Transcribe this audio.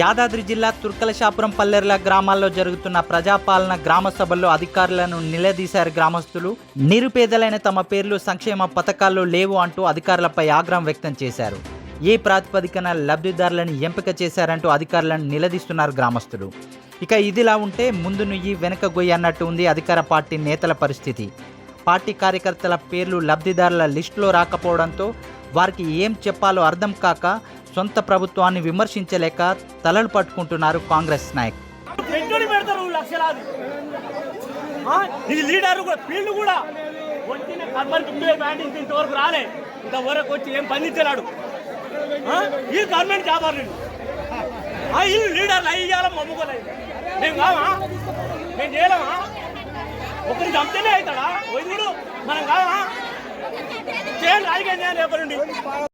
యాదాద్రి జిల్లా తుర్కలశాపురం పల్లెర్ల గ్రామాల్లో జరుగుతున్న ప్రజాపాలన గ్రామ సభల్లో అధికారులను నిలదీశారు గ్రామస్తులు. నిరుపేదలైన తమ పేర్లు సంక్షేమ పథకాల్లో లేవు అంటూ అధికారులపై ఆగ్రహం వ్యక్తం చేశారు. ఏ ప్రాతిపదికన లబ్ధిదారులను ఎంపిక చేశారంటూ అధికారులను నిలదీస్తున్నారు గ్రామస్తులు. ఇక ఇదిలా ఉంటే ముందు నుయ్యి వెనక గొయ్యి అన్నట్టు ఉంది అధికార పార్టీ నేతల పరిస్థితి. పార్టీ కార్యకర్తల పేర్లు లబ్ధిదారుల లిస్టులో రాకపోవడంతో వారికి ఏం చెప్పాలో అర్థం కాక సొంత ప్రభుత్వాన్ని విమర్శించలేక తలలు పట్టుకుంటున్నారు కాంగ్రెస్ నాయకులు పెట్టుబడి పెడతారు లక్షలాది. లీడర్ కూడా కూడా వచ్చిన బ్యాండింగ్ ఇంతవరకు రాలే. ఇంతవరకు వచ్చి ఏం ఈ గవర్నమెంట్ వీళ్ళు లీడర్లు అయ్యాల మమ్ముకోలేదు. మేము కావా మేము చేయలేమా? ఒకరిని చంపితేనే అవుతాడా? వైద్యుడు మనం కాదా చేయండి రాజకీయం చేయండి రేపటి నుండి.